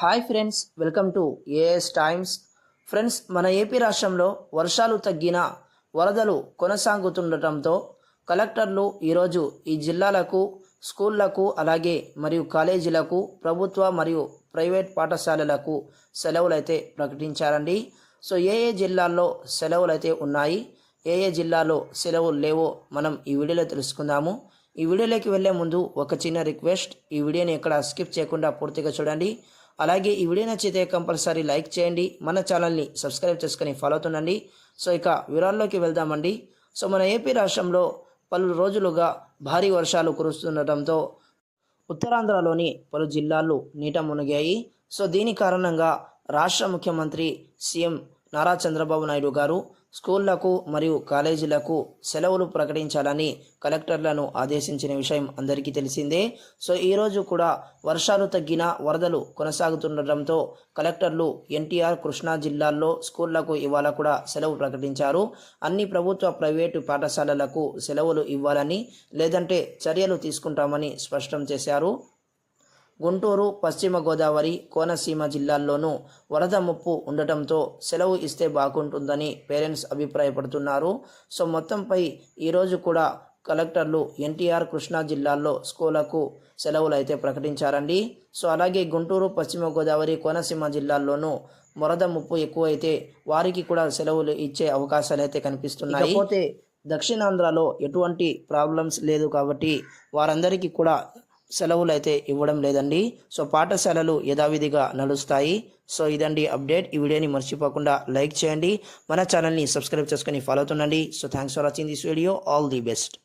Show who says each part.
Speaker 1: Hi friends welcome to AS times friends మన AP రాష్ట్రంలో వర్షాలు తగ్గిన వరదలు కొనసాగుతుండటంతో కలెక్టర్లు ఈరోజు ఈ జిల్లాలకు స్కూళ్ళకు అలాగే మరియు కాలేజీలకు ప్రభుత్వ మరియు ప్రైవేట్ పాఠశాలలకు సెలవులైతే ప్రకటించారండి. సో ఏ ఏ జిల్లాల్లో సెలవులైతే ఉన్నాయి ఏ ఏ జిల్లాలో సెలవులు లేవో మనం ఈ వీడియోలో తెలుసుకుందాము. ఈ వీడియోలోకి వెళ్ళే ముందు ఒక చిన్న రిక్వెస్ట్ ఈ వీడియోని ఎక్కడ స్కిప్ చేయకుండా పూర్తిగా చూడండి. అలాగే ఈ వీడియో నచ్చితే కంపల్సరీ లైక్ చేయండి. మన ఛానల్ని సబ్స్క్రైబ్ చేసుకొని ఫాలో అవుతుండండి సో ఇక వివరాల్లోకి వెళ్దామండి. సో మన ఏపీ రాష్ట్రంలో పలు రోజులుగా భారీ వర్షాలు కురుస్తుండటంతో ఉత్తరాంధ్రలోని పలు జిల్లాలు నీట మునిగాయి. సో దీని కారణంగా రాష్ట్ర ముఖ్యమంత్రి సీఎం నారా చంద్రబాబు నాయుడు గారు స్కూళ్ళకు మరియు కాలేజీలకు సెలవులు ప్రకటించాలని కలెక్టర్లను ఆదేశించిన విషయం అందరికీ తెలిసిందే. సో ఈరోజు కూడా వర్షాలు తగ్గిన వరదలు కొనసాగుతుండటంతో కలెక్టర్లు ఎన్టీఆర్ కృష్ణా జిల్లాల్లో స్కూళ్ళకు ఇవాళ కూడా సెలవు ప్రకటించారు. అన్ని ప్రభుత్వ ప్రైవేటు పాఠశాలలకు సెలవులు ఇవ్వాలని లేదంటే చర్యలు తీసుకుంటామని స్పష్టం చేశారు. గుంటూరు పశ్చిమ గోదావరి కోనసీమ జిల్లాల్లోనూ వరద ముప్పు ఉండటంతో సెలవు ఇస్తే బాగుంటుందని పేరెంట్స్ అభిప్రాయపడుతున్నారు. సో మొత్తంపై ఈరోజు కూడా కలెక్టర్లు ఎన్టీఆర్ కృష్ణా జిల్లాల్లో స్కూళ్ళకు సెలవులు అయితే ప్రకటించారండి. సో అలాగే గుంటూరు పశ్చిమ గోదావరి కోనసీమ జిల్లాల్లోనూ వరద ముప్పు ఎక్కువైతే వారికి కూడా సెలవులు ఇచ్చే అవకాశాలు అయితే కనిపిస్తున్నాయి. పోతే దక్షిణాంధ్రలో ఎటువంటి ప్రాబ్లమ్స్ లేదు కాబట్టి వారందరికీ కూడా సెలవులు అయితే ఇవ్వడం లేదండి. సో పాఠశాలలు యథావిధిగా నడుస్తాయి. సో ఇదండి అప్డేట్. ఈ వీడియోని మర్చిపోకుండా లైక్ చేయండి. మన ఛానల్ని సబ్స్క్రైబ్ చేసుకొని follow అవుతుండండి. So thanks for watching this video. All the best.